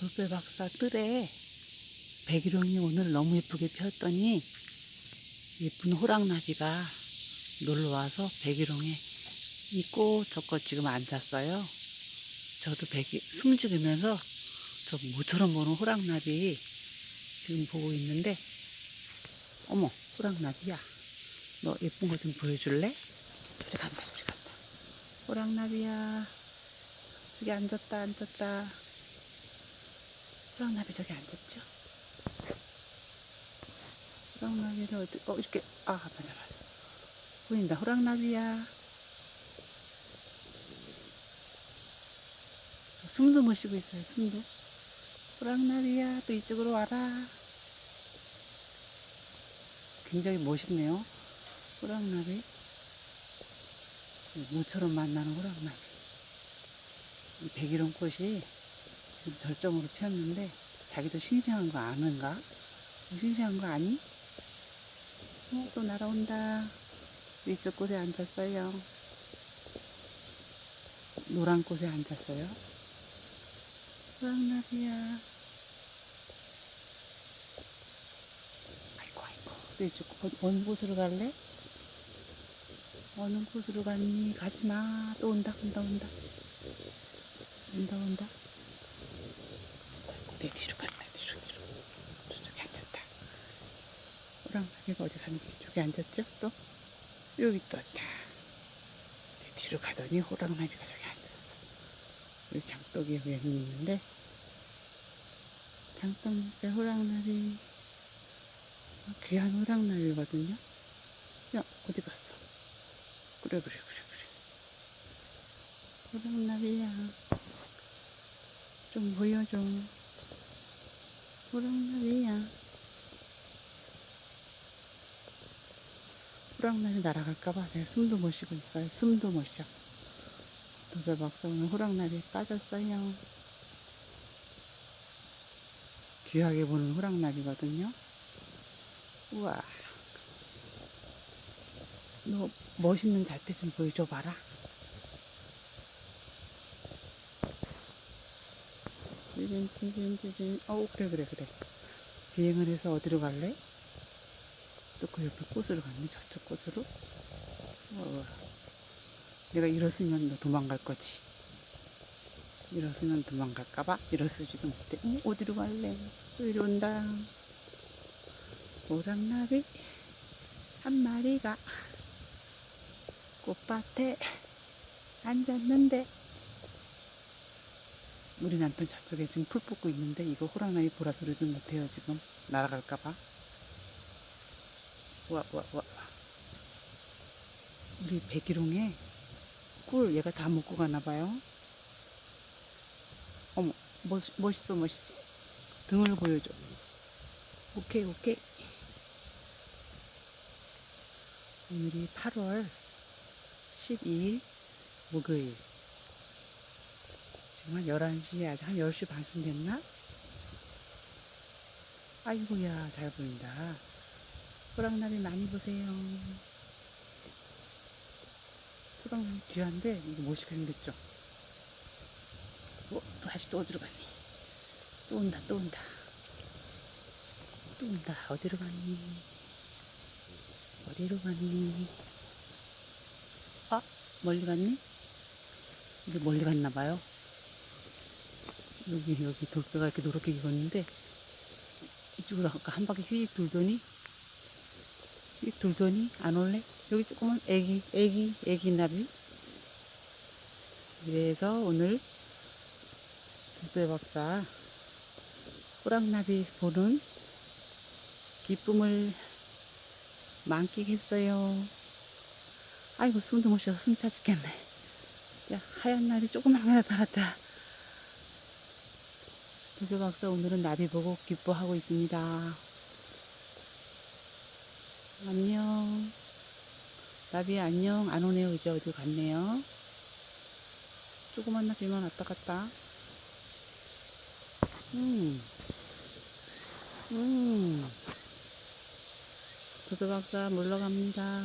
돌배 박사 뜰에 백일홍이 오늘 너무 예쁘게 피었더니 예쁜 호랑나비가 놀러 와서 백일홍에 있고 저거 지금 앉았어요. 저도 백이 숨죽이면서 저 모처럼 보는 호랑나비 지금 보고 있는데 어머 호랑나비야 너 예쁜 거 좀 보여줄래? 저리 간다 저리 간다 호랑나비야 저기 앉았다 앉았다 호랑나비 저기 앉았죠? 호랑나비를 어디 어 이렇게 아 맞아 맞아. 보인다. 호랑나비야. 저 숨도 못 쉬고 있어요 숨도. 호랑나비야 또 이쪽으로 와라. 굉장히 멋있네요. 호랑나비. 모처럼 만나는 호랑나비. 이 백일홍 꽃이 절정으로 피었는데 자기도 싱싱한 거 아는가? 싱싱한 거 아니? 어, 또 날아온다. 이쪽 곳에 앉았어요. 노란 곳에 앉았어요. 호랑나비야. 아이고, 아이고. 또 이쪽, 어, 어느 곳으로 갈래? 어느 곳으로 갔니? 가지 마. 또 온다, 온다, 온다. 온다, 온다. 내 뒤로 갔다, 뒤로, 뒤로. 저쪽에 앉았다. 호랑나비가 어디 갔니? 저기 앉았죠? 또? 여기 떴다. 내 뒤로 가더니 호랑나비가 저기 앉았어. 여기 장독이 여기 있는데, 장독에 호랑나비, 어, 귀한 호랑나비거든요? 야, 어디 갔어? 그래, 그래, 그래, 그래. 호랑나비야. 좀 보여줘. 호랑나비야. 호랑나비 날아갈까봐 제가 숨도 못 쉬고 있어요. 숨도 못 쉬어. 도배 박사 오늘 호랑나비에 빠졌어요. 귀하게 보는 호랑나비거든요. 우와. 너 멋있는 자태 좀 보여줘 봐라. 찌진 찌진 찌진. 어 그래 그래 그래. 비행을 해서 어디로 갈래? 또 그 옆에 꽃으로 갔네 저쪽 꽃으로. 어. 내가 일었으면 너 도망갈 거지. 일었으면 도망갈까봐 일었을지도 못해. 어, 어디로 갈래? 또 이리 온다. 오랑나비 한 마리가 꽃밭에 앉았는데 우리 남편 저쪽에 지금 풀 뽑고 있는데 이거 호랑나비 보라 소리도 못해요 지금? 날아갈까봐? 와와 와. 우리 백일홍에 꿀 얘가 다 먹고 가나 봐요. 어머 멋, 멋있어 멋있어. 등을 보여줘. 오케이 오케이. 오늘이 8월 12일 목요일 지금 한 11시 아직 한 10시 반쯤 됐나? 아이고야 잘 보인다. 호랑나비 많이 보세요. 호랑나비 귀한데 이거 멋있게 생겼죠? 어, 또 다시 또 어디로 갔니? 또 온다 또 온다. 또 온다. 어디로 갔니? 어디로 갔니? 아 멀리 갔니? 이제 멀리 갔나 봐요 여기 여기 돌배가 이렇게 노랗게 익었는데 이쪽으로 아까 한 바퀴 휙 돌더니 휙 돌더니 안 올래? 여기 조그만 애기 애기 애기 나비 그래서 오늘 돌배 박사 호랑나비 보는 기쁨을 만끽했어요. 아이고 숨도 못 쉬어서 숨 차 죽겠네. 야 하얀 나비 조그만 거 나타났다. 도교 박사 오늘은 나비 보고 기뻐하고 있습니다. 안녕. 나비 안녕. 안 오네요. 이제 어디 갔네요. 조그만 나비만 왔다 갔다. 음. 음. 도교 박사 물러갑니다.